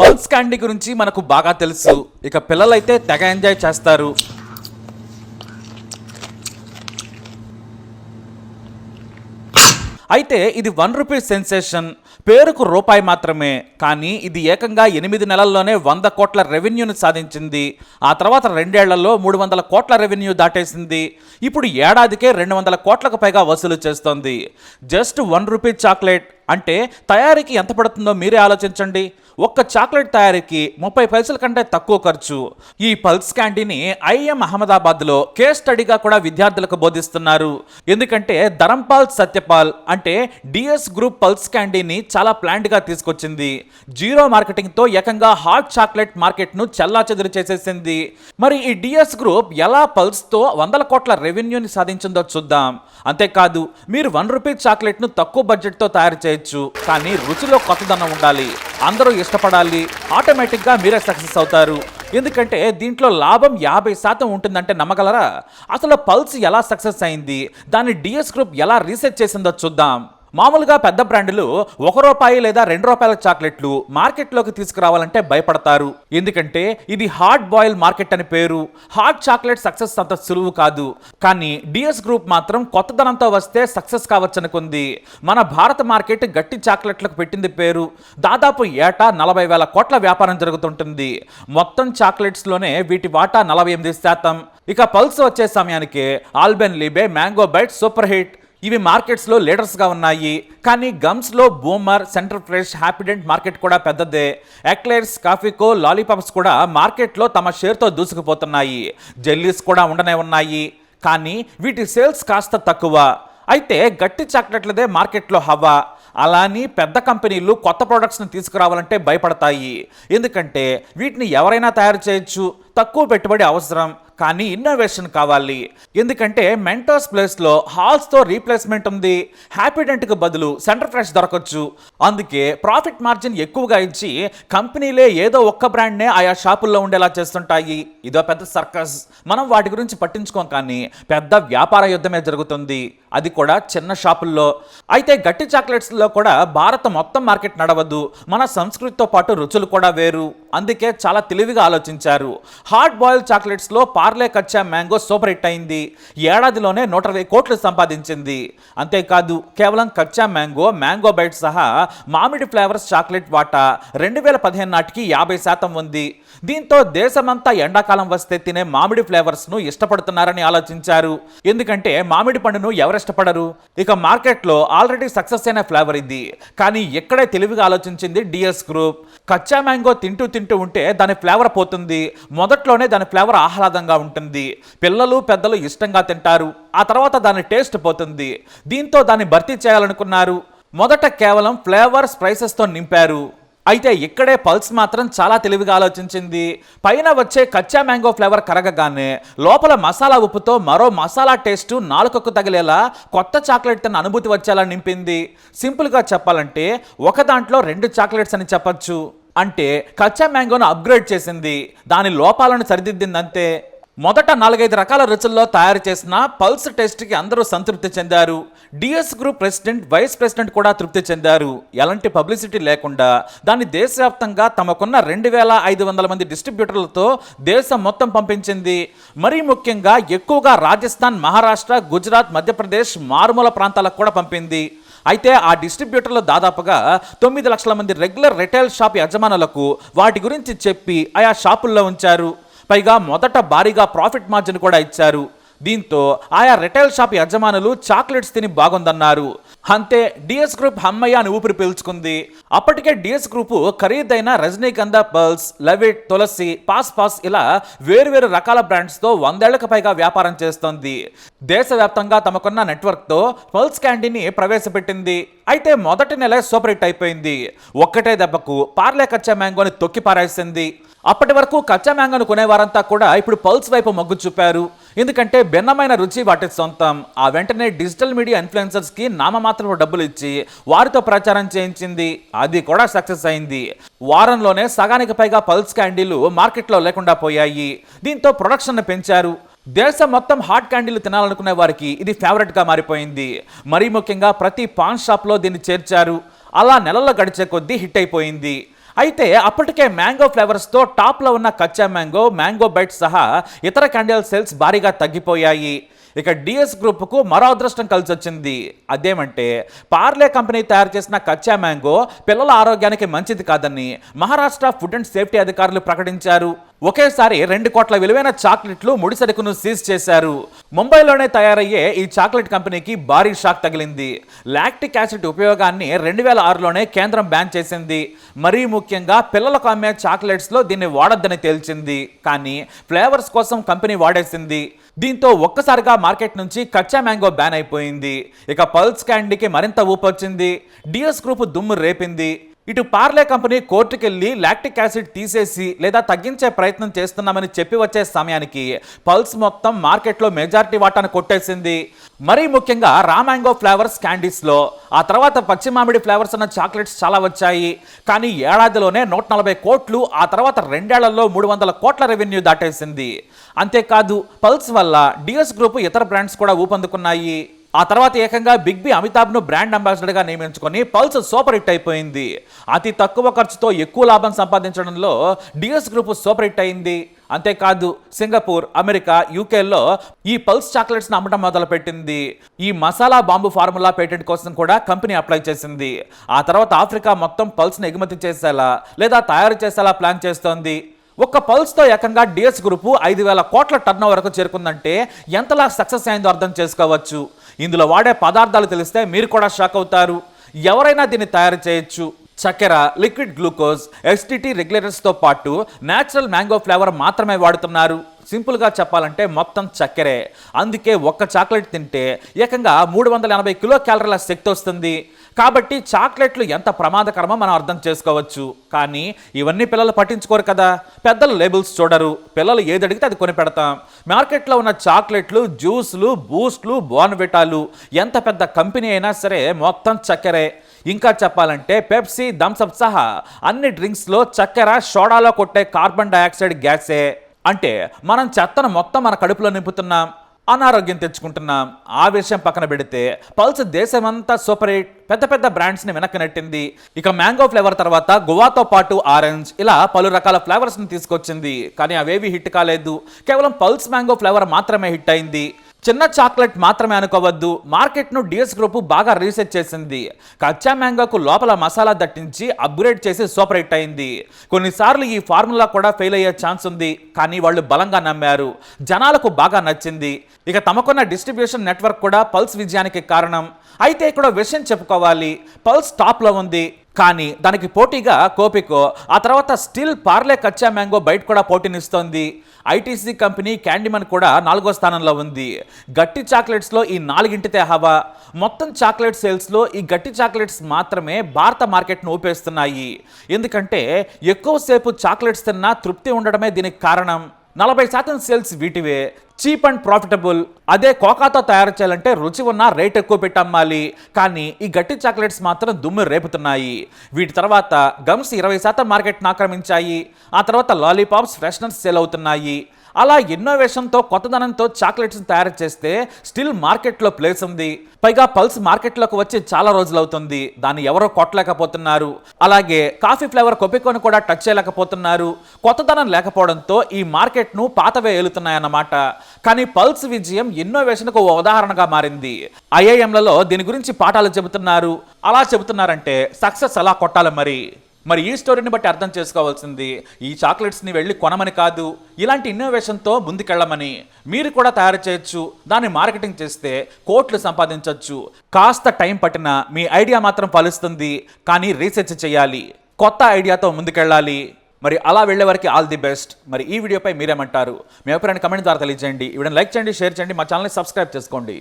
Pulse candy గురించి మనకు బాగా తెలుసు. ఇక పిల్లలైతే తెగ ఎంజాయ్ చేస్తారు. అయితే ఇది వన్ రూపీ సెన్సేషన్. పేరుకు రూపాయి మాత్రమే. కానీ ఇది ఏకంగా ఎనిమిది నెలల్లోనే వంద కోట్ల రెవెన్యూని సాధించింది. ఆ తర్వాత రెండేళ్ళలో మూడు వందల కోట్ల రెవెన్యూ దాటేసింది. ఇప్పుడు ఏడాదికే రెండు వందల కోట్లకు పైగా వసూలు చేస్తోంది. Just one rupee chocolate. అంటే తయారీకి ఎంత పడుతుందో మీరే ఆలోచించండి. ఒక్క చాక్లెట్ తయారీకి ముప్పై పైసల కంటే తక్కువ ఖర్చు. ఈ పల్స్ క్యాండీని ఐఎం అహ్మదాబాద్లో కేస్ స్టడీగా కూడా విద్యార్థులకు బోధిస్తున్నారు. ఎందుకంటే ధరంపాల్ సత్యపాల్ అంటే డిఎస్ గ్రూప్ పల్స్ క్యాండీని చాలా ప్లాంట్గా తీసుకొచ్చింది. జీరో మార్కెటింగ్తో ఏకంగా హాట్ చాక్లెట్ మార్కెట్ను చెల్లాచెదురు చేసేసింది. మరి ఈ డిఎస్ గ్రూప్ ఎలా పల్స్తో వందల కోట్ల రెవెన్యూని సాధించిందో చూద్దాం. అంతేకాదు మీరు వన్ రూపీ చాక్లెట్ను తక్కువ బడ్జెట్తో తయారు చేయొచ్చు. కానీ రుచిలో కొత్తదనం ఉండాలి. అందరూ ఇష్టపడాలి. ఆటోమేటిక్గా మీరే సక్సెస్ అవుతారు. ఎందుకంటే దీంట్లో లాభం యాభై శాతం ఉంటుందంటే నమ్మగలరా? అసలు పల్స్ ఎలా సక్సెస్ అయింది? దాన్ని డిఎస్ గ్రూప్ ఎలా రీసెర్చ్ చేసిందో చూద్దాం. మామూలుగా పెద్ద బ్రాండ్లు ఒక రూపాయి లేదా రెండు రూపాయల చాక్లెట్లు మార్కెట్లోకి తీసుకురావాలంటే భయపడతారు. ఎందుకంటే ఇది హాట్ బాయిల్ మార్కెట్ అని పేరు. హాట్ చాక్లెట్ సక్సెస్ అంత సులువు కాదు. కానీ డిఎస్ గ్రూప్ మాత్రం కొత్తదనంతో వస్తే సక్సెస్ కావచ్చనుకుంది. మన భారత మార్కెట్ గట్టి చాక్లెట్లకు పెట్టింది పేరు. దాదాపు ఏటా నలభై వేల కోట్ల వ్యాపారం జరుగుతుంటుంది. మొత్తం చాక్లెట్స్లోనే వీటి వాటా నలభై ఎనిమిది శాతం. ఇక పల్స్ వచ్చే సమయానికి Alpenliebe mango bite super hit. ఇవి మార్కెట్స్లో లీడర్స్గా ఉన్నాయి. కానీ గమ్స్లో Boomer Center Fresh Happydent market కూడా పెద్దదే. ఎక్లైర్స్ కాఫీకో లాలీపాప్స్ కూడా మార్కెట్లో తమ షేర్తో దూసుకుపోతున్నాయి. జెల్లీస్ కూడా ఉండనే ఉన్నాయి. కానీ వీటి సేల్స్ కాస్త తక్కువ. అయితే గట్టి చాక్లెట్లదే మార్కెట్లో హవా. అలా అని పెద్ద కంపెనీలు కొత్త ప్రోడక్ట్స్ని తీసుకురావాలంటే భయపడతాయి. ఎందుకంటే వీటిని ఎవరైనా తయారు చేయొచ్చు. తక్కువ పెట్టుబడి అవసరం కానీ ఇన్నోవేషన్ కావాలి. ఎందుకంటే మెంటోస్ ప్లేస్లో హాల్స్తో రీప్లేస్మెంట్ ఉంది. హ్యాపీడెంట్కి బదులు సెంటర్ ఫ్రెష్ దొరకవచ్చు అందుకే ప్రాఫిట్ మార్జిన్ ఎక్కువగా ఇచ్చి కంపెనీలే ఏదో ఒక్క బ్రాండ్నే ఆయా షాపుల్లో ఉండేలా చేస్తుంటాయి. ఇదో పెద్ద సర్కస్. మనం వాటి గురించి పట్టించుకోం కానీ పెద్ద వ్యాపార యుద్ధమే జరుగుతుంది. అది కూడా చిన్న షాపుల్లో. అయితే గట్టి చాక్లెట్స్లో కూడా భారత మొత్తం మార్కెట్ నడవదు. మన సంస్కృతితో పాటు రుచులు కూడా వేరు. అందుకే చాలా తెలివిగా ఆలోచించారు. Hard boiled చాక్లెట్స్లో Parle Kaccha mango super hit అయింది. ఏడాదిలోనే నూట ఇరవై కోట్లు సంపాదించింది. అంతేకాదు కేవలం కచ్చా మ్యాంగో మ్యాంగో బైట్ సహా మామిడి ఫ్లేవర్స్ చాక్లెట్ వాటా రెండు వేల పదిహేను నాటికి యాభై శాతం ఉంది. దీంతో దేశమంతా ఎండాకాలం వస్తే తినే మామిడి ఫ్లేవర్స్ను ఇష్టపడుతున్నారని ఆలోచించారు. ఎందుకంటే మామిడి పండును ఎవరు ఇష్టపడరు? ఇక మార్కెట్లో ఆల్రెడీ సక్సెస్ అయిన ఫ్లేవర్ ఇది. కానీ ఇక్కడే తెలివిగా ఆలోచించింది డిఎస్ గ్రూప్. కచ్చా మ్యాంగో తింటూ తింటూ ఉంటే దాని ఫ్లేవర్ పోతుంది. మొదట్లోనే దాని ఫ్లేవర్ ఆహ్లాదంగా ఉంటుంది. పిల్లలు పెద్దలు ఇష్టంగా తింటారు. ఆ తర్వాత దాని టేస్ట్ పోతుంది. దీంతో దాన్ని భర్తీ చేయాలనుకున్నారు. మొదట కేవలం ఫ్లేవర్ స్పైసెస్తో నింపారు. అయితే ఇక్కడే పల్స్ మాత్రం చాలా తెలివిగా ఆలోచించింది. పైన వచ్చే కచ్చా మ్యాంగో ఫ్లేవర్ కరగగానే లోపల మసాలా ఉప్పుతో మరో మసాలా టేస్ట్ నాలుకకు తగిలేలా కొత్త చాక్లెట్ తన అనుభూతి వచ్చేలా నింపింది. సింపుల్గా చెప్పాలంటే ఒక దాంట్లో రెండు చాక్లెట్స్ అని చెప్పొచ్చు. అంటే కచ్చా మ్యాంగోను అప్గ్రేడ్ చేసింది దాని లోపాలను సరిదిద్దింది అంతే మొదట నాలుగైదు రకాల రుచుల్లో తయారు చేసిన పల్స్ టెస్ట్కి అందరూ సంతృప్తి చెందారు. DS group president vice president కూడా తృప్తి చెందారు. ఎలాంటి పబ్లిసిటీ లేకుండా దాన్ని దేశవ్యాప్తంగా తమకున్న రెండు వేల ఐదు వందల మంది డిస్ట్రిబ్యూటర్లతో దేశం మొత్తం పంపించింది. మరీ ముఖ్యంగా ఎక్కువగా రాజస్థాన్ మహారాష్ట్ర గుజరాత్ మధ్యప్రదేశ్ మారుమూల ప్రాంతాలకు కూడా పంపింది. అయితే ఆ డిస్ట్రిబ్యూటర్లు దాదాపుగా తొమ్మిది లక్షల మంది రెగ్యులర్ రిటైల్ షాప్ యజమానులకు వాటి గురించి చెప్పి ఆయా షాపుల్లో ఉంచారు. పైగా మొదట భారీగా ప్రాఫిట్ మార్జిన్ కూడా ఇచ్చారు. దీంతో ఆయా రిటైల్ షాప్ యజమానులు చాక్లెట్స్ తిని బాగుందన్నారు. అంతే డిఎస్ గ్రూప్ హమ్మయ్య అని ఊపిరి పీల్చుకుంది. అప్పటికే డిఎస్ గ్రూప్ ఖరీదైన Rajnigandha pearls Lovit Tulsi pass pass ఇలా వేరువేరు రకాల బ్రాండ్స్తో వందేళ్ళకు పైగా వ్యాపారం చేస్తోంది. దేశవ్యాప్తంగా తమకున్న నెట్వర్క్తో పల్స్ క్యాండీని ప్రవేశపెట్టింది. అయితే మొదటి నెల సూపర్ హిట్ అయిపోయింది. ఒక్కటే దెబ్బకు పార్లే కచ్చా మ్యాంగోని తొక్కి పారేసింది అప్పటి వరకు కచ్చా మ్యాంగోను కొనేవారంతా కూడా ఇప్పుడు పల్స్ వైపు మొగ్గు చూపారు. ఎందుకంటే భిన్నమైన రుచి వాటి సొంతం. ఆ వెంటనే డిజిటల్ మీడియా ఇన్ఫ్లుయెన్సర్స్కి నామమాత్రపు డబ్బులు ఇచ్చి వారితో ప్రచారం చేయించింది. అది కూడా సక్సెస్ అయింది. వారంలోనే సగానికి పైగా పల్స్ క్యాండీలు మార్కెట్లో లేకుండా పోయాయి. దీంతో ప్రొడక్షన్ పెంచారు. దేశం మొత్తం హాట్ క్యాండీలు తినాలనుకునే వారికి ఇది ఫేవరెట్గా మారిపోయింది. మరీ ముఖ్యంగా ప్రతి పాన్ షాప్లో దీన్ని చేర్చారు. అలా నెలల్లో గడిచే కొద్దీ హిట్ అయిపోయింది. అయితే అప్పటికే మ్యాంగో ఫ్లేవర్స్తో టాప్లో ఉన్న కచ్చా మ్యాంగో మ్యాంగో బైట్ సహా ఇతర క్యాండిల్ సేల్స్ భారీగా తగ్గిపోయాయి. ఇక డిఎస్ గ్రూప్కు మరో అదృష్టం కలిసి వచ్చింది అదేమంటే పార్లే కంపెనీ తయారు చేసిన కచ్చా మ్యాంగో పిల్లల ఆరోగ్యానికి మంచిది కాదని మహారాష్ట్ర ఫుడ్ అండ్ సేఫ్టీ అధికారులు ప్రకటించారు. ఒకేసారి రెండు కోట్ల విలువైన చాక్లెట్లు ముడి సరుకును సీజ్ చేశారు. ముంబైలోనే తయారయ్యే ఈ చాక్లెట్ కంపెనీకి భారీ షాక్ తగిలింది. లాక్టిక్ యాసిడ్ ఉపయోగాన్ని రెండు వేల ఆరులోనే కేంద్రం బ్యాన్ చేసింది. మరీ ముఖ్యంగా పిల్లలకు అమ్మే చాక్లెట్స్లో దీన్ని వాడొద్దని తేల్చింది. కానీ ఫ్లేవర్స్ కోసం కంపెనీ వాడేసింది. దీంతో ఒక్కసారిగా మార్కెట్ నుంచి కచ్చా మ్యాంగో బ్యాన్ అయిపోయింది. ఇక పల్స్ క్యాండీకి మరింత ఊపొచ్చింది. డిఎస్ గ్రూప్ దుమ్ము రేపింది. ఇటు పార్లే కంపెనీ కోర్టుకెళ్ళి లాక్టిక్ యాసిడ్ తీసేసి లేదా తగ్గించే ప్రయత్నం చేస్తున్నామని చెప్పి వచ్చే సమయానికి పల్స్ మొత్తం మార్కెట్లో మెజారిటీ వాటాను కొట్టేసింది. మరీ ముఖ్యంగా రామాంగో ఫ్లేవర్స్ క్యాండీస్లో. ఆ తర్వాత పచ్చి మామిడి ఫ్లేవర్స్ ఉన్న చాక్లెట్స్ చాలా వచ్చాయి. కానీ ఏడాదిలోనే నూట నలభై కోట్లు ఆ తర్వాత రెండేళ్ళలో మూడు వందల కోట్ల రెవెన్యూ దాటేసింది. అంతేకాదు పల్స్ వల్ల డిఎస్ గ్రూప్ ఇతర బ్రాండ్స్ కూడా ఊపందుకున్నాయి. ఆ తర్వాత ఏకంగా బిగ్ బి అమితాబ్ను బ్రాండ్ అంబాసిడర్గా నియమించుకొని పల్స్ సూపర్ హిట్ అయిపోయింది. అతి తక్కువ ఖర్చుతో ఎక్కువ లాభం సంపాదించడంలో డిఎస్ గ్రూప్ సూపర్ హిట్ అయింది. అంతేకాదు సింగపూర్ అమెరికా యూకేలో ఈ పల్స్ చాక్లెట్స్ని అమ్మటం మొదలుపెట్టింది. ఈ మసాలా బాంబు ఫార్ములా పేటెంట్ కోసం కూడా కంపెనీ అప్లై చేసింది. ఆ తర్వాత ఆఫ్రికా మొత్తం పల్స్ని ఎగుమతి చేసేలా లేదా తయారు చేసేలా ప్లాన్ చేస్తోంది. ఒక్క పల్స్తో ఏకంగా డిఎస్ గ్రూప్ ఐదు వేల కోట్ల టర్న్ వరకు చేరుకుందంటే ఎంతలా సక్సెస్ అయిందో అర్థం చేసుకోవచ్చు. ఇందులో వాడే పదార్థాలు తెలిస్తే మీరు కూడా షాక్ అవుతారు. ఎవరైనా దీన్ని తయారు చేయొచ్చు. చక్కెర లిక్విడ్ గ్లూకోజ్ ఎస్టిటీ రెగ్యులేటర్స్తో పాటు న్యాచురల్ మ్యాంగో ఫ్లేవర్ మాత్రమే వాడుతున్నారు. సింపుల్గా చెప్పాలంటే మొత్తం చక్కెరే. అందుకే ఒక్క చాక్లెట్ తింటే ఏకంగా మూడు వందల ఎనభై కిలో క్యాలరీల శక్తి వస్తుంది. కాబట్టి చాక్లెట్లు ఎంత ప్రమాదకరమో మనం అర్థం చేసుకోవచ్చు. కానీ ఇవన్నీ పిల్లలు పట్టించుకోరు కదా. పెద్దలు లేబుల్స్ చూడరు. పిల్లలు ఏది అడిగితే అది కొని పెడతాం. మార్కెట్లో ఉన్న చాక్లెట్లు జ్యూస్లు బూస్ట్లు బోన్విటాలు ఎంత పెద్ద కంపెనీ అయినా సరే మొత్తం చక్కెరే. ఇంకా చెప్పాలంటే పెప్సీ థమ్సప్ సహా అన్ని డ్రింక్స్లో చక్కెర సోడాలో కొట్టే కార్బన్ డైఆక్సైడ్ గ్యాసే. అంటే మనం చెత్తను మొత్తం మన కడుపులో నింపుతున్నాం. అనారోగ్యం తెచ్చుకుంటున్నాం ఆ విషయం పక్కన పెడితే పల్స్ దేశమంతా సూపర్ హిట్. పెద్ద పెద్ద బ్రాండ్స్ని వెనక్కి నెట్టింది. ఇక మ్యాంగో ఫ్లేవర్ తర్వాత గోవాతో పాటు ఆరెంజ్. ఇలా పలు రకాల ఫ్లేవర్స్ని తీసుకొచ్చింది. కానీ అవేవి హిట్ కాలేదు. కేవలం పల్స్ మ్యాంగో ఫ్లేవర్ మాత్రమే హిట్ అయింది. చిన్న చాక్లెట్ మాత్రమే అనుకోవద్దు. మార్కెట్ను డిఎస్ గ్రూప్ బాగా రీసెర్చ్ చేసింది. కచ్చా మ్యాంగోకు లోపల మసాలా దట్టించి అప్గ్రేడ్ చేసి సూపర్ హిట్ అయింది. కొన్నిసార్లు ఈ ఫార్ములా కూడా ఫెయిల్ అయ్యే ఛాన్స్ ఉంది. కానీ వాళ్ళు బలంగా నమ్మారు. జనాలకు బాగా నచ్చింది. ఇక తమకున్న డిస్ట్రిబ్యూషన్ నెట్వర్క్ కూడా పల్స్ విజయానికి కారణం. అయితే ఇక్కడ విషయం చెప్పుకోవాలి. పల్స్ టాప్లో ఉంది. కానీ దానికి పోటీగా కోపికో ఆ తర్వాత స్టిల్ పార్లే కచ్చా మ్యాంగో బయట కూడా పోటీనిస్తోంది. ఐటీసీ కంపెనీ క్యాండీమన్ కూడా నాలుగో స్థానంలో ఉంది. గట్టి చాక్లెట్స్లో ఈ నాలుగింటితే హవా. మొత్తం చాక్లెట్ సేల్స్లో ఈ గట్టి చాక్లెట్స్ మాత్రమే భారత మార్కెట్ను ఊపేస్తున్నాయి. ఎందుకంటే ఎక్కువసేపు చాక్లెట్స్ తిన్నా తృప్తి ఉండడమే దీనికి కారణం. నలభై శాతం సేల్స్ వీటివే. చీప్ అండ్ ప్రాఫిటబుల్ అదే కోకాతో తయారు చేయాలంటే రుచి ఉన్న రేట్ ఎక్కువ పెట్టి అమ్మాలి. కానీ ఈ గట్టి చాక్లెట్స్ మాత్రం దుమ్ము రేపుతున్నాయి. వీటి తర్వాత గమ్స్ ఇరవై శాతం మార్కెట్ను ఆక్రమించాయి. ఆ తర్వాత లాలీపాప్స్ ఫ్రెషనర్స్ సేల్ అవుతున్నాయి. అలా ఇన్నోవేషన్తో కొత్తదనంతో చాక్లెట్స్ తయారు చేస్తే స్టిల్ మార్కెట్లో ప్లేస్ ఉంది. పైగా పల్స్ మార్కెట్లోకి వచ్చి చాలా రోజులు అవుతుంది దాన్ని ఎవరో కొట్టలేకపోతున్నారు. అలాగే కాఫీ ఫ్లేవర్ కొప్పికొని కూడా టచ్ చేయలేకపోతున్నారు. కొత్తదనం లేకపోవడంతో ఈ మార్కెట్ను పాతవే ఏలుతున్నాయన్నమాట. కానీ పల్స్ విజయం ఇన్నోవేషన్కు ఓ ఉదాహరణగా మారింది. ఐఐఎంలలో దీని గురించి పాఠాలు చెబుతున్నారు. అలా చెబుతున్నారంటే సక్సెస్ ఎలా కొట్టాలి మరి. మరి ఈ స్టోరీని బట్టి అర్థం చేసుకోవాల్సింది ఈ చాక్లెట్స్ని వెళ్ళి కొనమని కాదు ఇలాంటి ఇన్నోవేషన్తో ముందుకెళ్ళమని. మీరు కూడా తయారు చేయొచ్చు దాన్ని మార్కెటింగ్ చేస్తే కోట్లు సంపాదించవచ్చు కాస్త టైం పట్టినా మీ ఐడియా మాత్రం ఫలిస్తుంది కానీ రీసెర్చ్ చేయాలి కొత్త ఐడియాతో ముందుకెళ్ళాలి. మరి అలా వెళ్ళే వరకు ఆల్ ది బెస్ట్ మరి ఈ వీడియోపై మీరేమంటారు? మీ అభిప్రాయాన్ని కమెంట్ ద్వారా తెలియజేయండి. వీడియోని లైక్ చేయండి షేర్ చేయండి మా ఛానల్ని సబ్స్క్రైబ్ చేసుకోండి.